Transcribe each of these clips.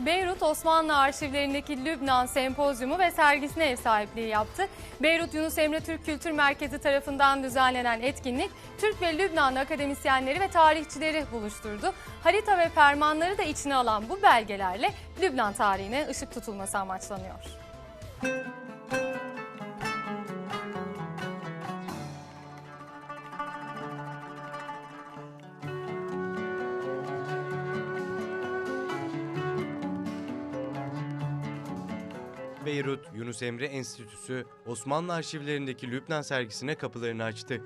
Beyrut Osmanlı arşivlerindeki Lübnan Sempozyumu ve sergisine ev sahipliği yaptı. Beyrut Yunus Emre Türk Kültür Merkezi tarafından düzenlenen etkinlik Türk ve Lübnanlı akademisyenleri ve tarihçileri buluşturdu. Harita ve fermanları da içine alan bu belgelerle Lübnan tarihine ışık tutulması amaçlanıyor. Beyrut Yunus Emre Enstitüsü Osmanlı arşivlerindeki Lübnan sergisine kapılarını açtı.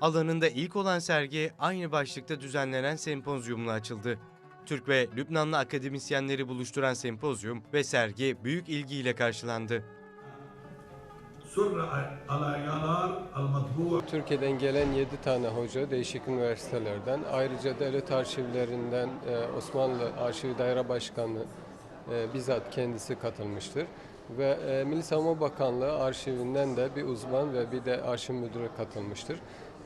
Alanında ilk olan sergi aynı başlıkta düzenlenen sempozyumla açıldı. Türk ve Lübnanlı akademisyenleri buluşturan sempozyum ve sergi büyük ilgiyle karşılandı. Türkiye'den gelen 7 tane hoca değişik üniversitelerden ayrıca devlet arşivlerinden e, Osmanlı Arşivi Daire Başkanı e, bizzat kendisi katılmıştır. Ve e, Milli Savunma Bakanlığı arşivinden de bir uzman ve bir de arşiv müdürü katılmıştır.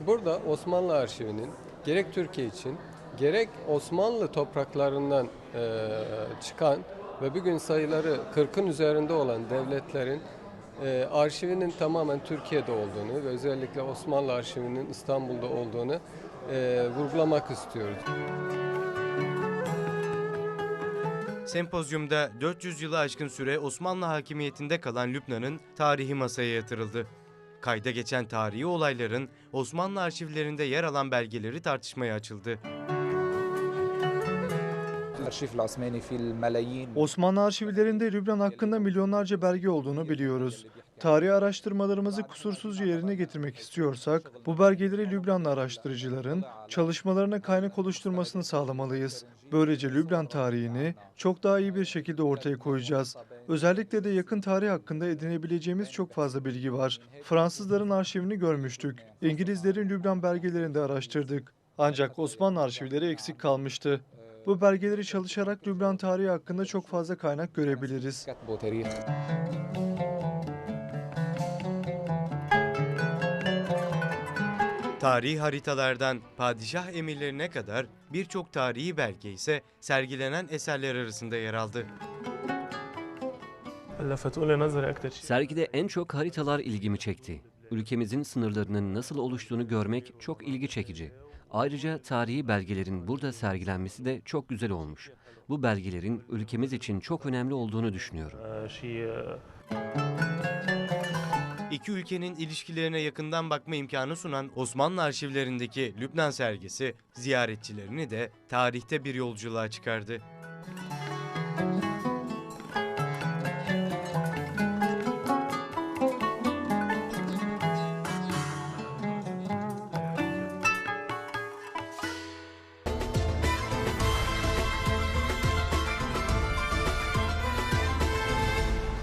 Burada Osmanlı arşivinin gerek Türkiye için gerek Osmanlı topraklarından e, çıkan ve bugün sayıları 40'ın üzerinde olan devletlerin e, arşivinin tamamen Türkiye'de olduğunu ve özellikle Osmanlı arşivinin İstanbul'da olduğunu e, vurgulamak istiyoruz. Sempozyumda 400 yılı aşkın süre Osmanlı hakimiyetinde kalan Lübnan'ın tarihi masaya yatırıldı. Kayda geçen tarihi olayların Osmanlı arşivlerinde yer alan belgeleri tartışmaya açıldı. Osmanlı arşivlerinde Lübnan hakkında milyonlarca belge olduğunu biliyoruz. Tarihi araştırmalarımızı kusursuzca yerine getirmek istiyorsak, bu belgeleri Lübnanlı araştırıcıların çalışmalarına kaynak oluşturmasını sağlamalıyız. Böylece Lübnan tarihini çok daha iyi bir şekilde ortaya koyacağız. Özellikle de yakın tarih hakkında edinebileceğimiz çok fazla bilgi var. Fransızların arşivini görmüştük. İngilizlerin Lübnan belgelerini de araştırdık. Ancak Osmanlı arşivleri eksik kalmıştı. Bu belgeleri çalışarak Lübnan tarihi hakkında çok fazla kaynak görebiliriz. Tarihi haritalardan padişah emirlerine kadar birçok tarihi belge ise sergilenen eserler arasında yer aldı. Sergide en çok haritalar ilgimi çekti. Ülkemizin sınırlarının nasıl oluştuğunu görmek çok ilgi çekici. Ayrıca tarihi belgelerin burada sergilenmesi de çok güzel olmuş. Bu belgelerin ülkemiz için çok önemli olduğunu düşünüyorum iki ülkenin ilişkilerine yakından bakma imkanı sunan Osmanlı arşivlerindeki Lübnan sergisi ziyaretçilerini de tarihte bir yolculuğa çıkardı.